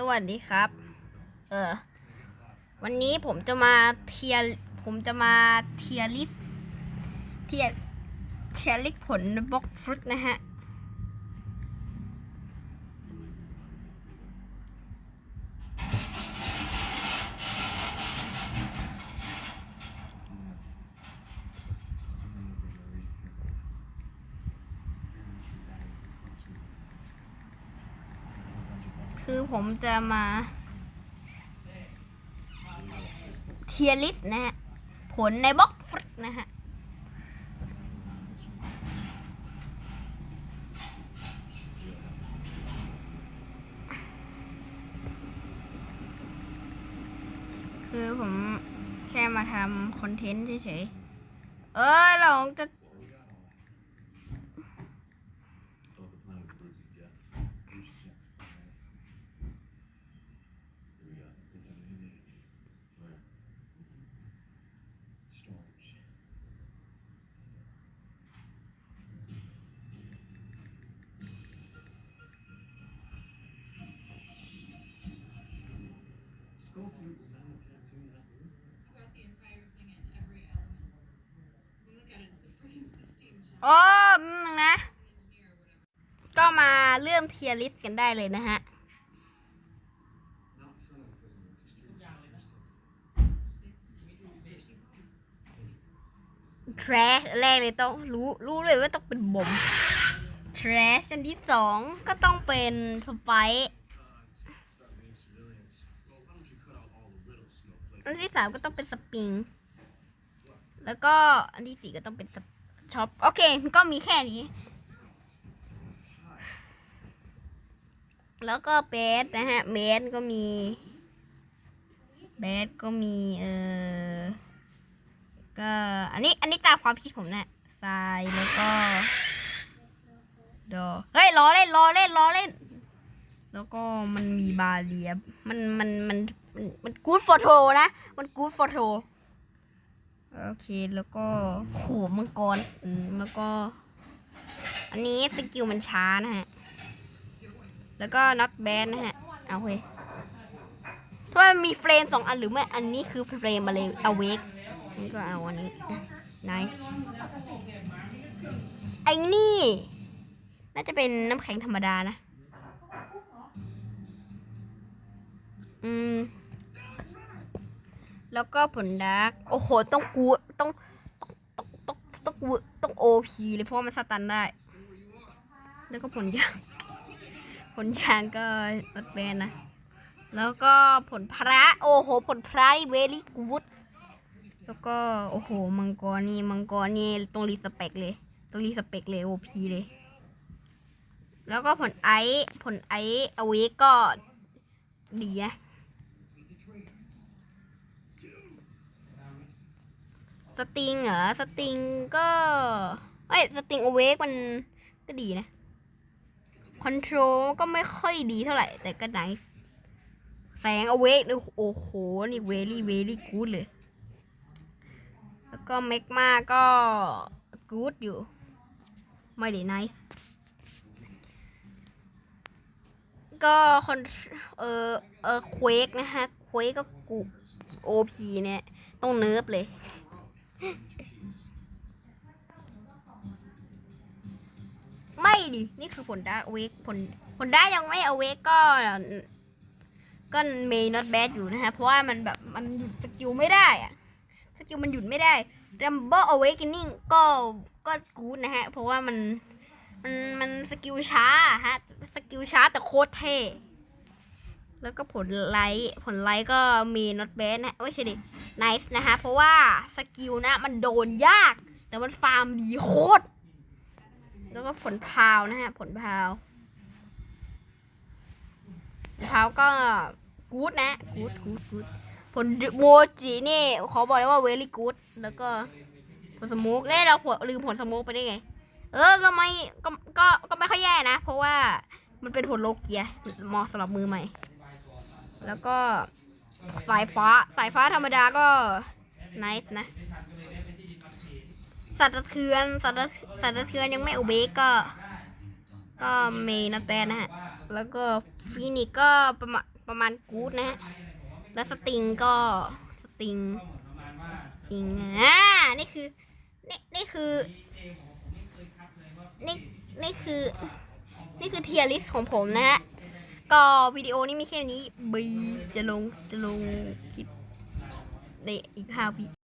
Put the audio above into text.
สวัสดีครับ เออ วันนี้ผมจะมาเทียร์ผมจะมาเทียร์ลิสเทียร์เทียร์ลิสผลบล็อกฟรุตนะฮะ คือผมจะมาเทียร์ลิสนะฮะ ผลในบ็อกฟรตนะฮะ คือผมแค่มาทำคอนเทนต์เฉยๆ เออเราจะ look at it, it's the freaking Sistine Chapel. โอ้อืมนะ An engineer or whatever. ก็มาเริ่มเทียร์ลิสกันได้เลยนะฮะ Not in front of the president. Two streets innocent. It's Mercy Hall. ทรชแรกเลยต้องรู้รู้เลยว่าต้องเป็นบอมทรชอันที่สองก็ต้องเป็นสไปซ์ อันที่สามก็ต้องเป็นสปริง แล้วก็อันที่สี่ก็ต้องเป็นช็อป โอเค ก็มีแค่นี้ แล้วก็เบสนะฮะ เบสก็มี เบสก็มี เออก็อันนี้ อันนี้ตามความคิดผมนะทรายแล้วก็ดอเฮ้ยล้อเล่นล้อเล่นล้อเล่น แล้วก็มันมีบาเรียบมันมันมัน มันมันกู๊ดฟอโตนะ มันกู๊ดฟอโตโอเคแล้วก็โหมังกรอืมแล้วก็ อันนี้สกิลมันช้านะฮะ แล้วก็น็อตแบนนะฮะ เอาเฮ้ยถ้ามันมีเฟรมสองอันหรือไม่ อันนี้คือเฟรมอะไรเอาเวกนี่ก็เอาอันนี้ nice ไอ้นี่ น่าจะเป็นน้ำแข็งธรรมดานะ อืม แล้วก็ผลดาร์กโอ้โห ต้องกูต้องต้องต้องต้องกูต้องโอพีเลยเพราะมันสตันได้ แล้วก็ผลยาง ผลยางก็ลดเบนนะ แล้วก็ผลพระ โอ้โห ผลพระนี่เวลี่กูดแล้วก็ โอ้โห มังกรนี่ มังกรนี่ต้องรีสเปกเลยต้องรีสเปกเลยโอพีเลย แล้วก็ผลไอซ์ผลไอซ์เอาไว้ก็ดีนะ สติงเหรอสติงก็เอ้ยสติงโอเวกมันก็ดีนะคอนโทรลก็ไม่ค่อยดีเท่าไหร่ แต่ก็ไนส์แสงโอเวกนี่โอ้โห นี่เวลี่เวลี่กูดเลย แล้วก็เมกมาก็กูดอยู่ ไม่ได้ไนส์ก็คอนเออเออเควกนะฮะเควกก็กูโอพีเนี่ย ต้องเนิร์ฟเลย ไม่ดิ นี่คือผลได้เวกผลผลได้ยังไม่เอาเวกก็ ก็เมย์ not bad อยู่นะฮะ เพราะว่ามันแบบมันหยุดสกิลไม่ได้อะสกิลมันหยุดไม่ได้ Rumble Awakening ก็ก็กูดนะฮะ เพราะว่ามันมันมันสกิลช้าฮะ สกิลช้าแต่โคตรเท่ แล้วก็ผลไลท์ผลไลท์ก็มี not bad นะไม่ใช่ดิ nice นะคะเพราะว่าสกิลนะมันโดนยาก แต่มันฟาร์มดีโคตร แล้วก็ผลพาวนะฮะ ผลพาวผลพาวก็กู๊ดนะกู๊ดกู๊ดกู๊ดผลโมจินี่ขอบอกเลยว่าเวลี่กู๊ดแล้วก็ผลสมุกเล่เราลืมผลสมุกไปได้ไง เออก็ไม่ก็ก็ก็ไม่ค่อยแย่นะ เพราะว่ามันเป็นผลโลเกียเหมอสำหรับมือใหม่ แล้วก็สายฟ้าสายฟ้าธรรมดาก็ไนท์นะสัตว์สะเทือนสัตว์สัตว์สะเทือนยังไม่อุเบกก็ ก็เมย์นัตแบนนะฮะ แล้วก็ฟีนิกก็ประมาณประมาณกู๊ดนะฮะ แล้วสติงก็สติงสติงอ่านี่คือนี่นี่คือนี่นี่คือ นี่คือเทียริสของผมนะฮะ ก็วิดีโอนี้มีแค่นี้บีจะลงจะลงคลิปในอีกห้าวิ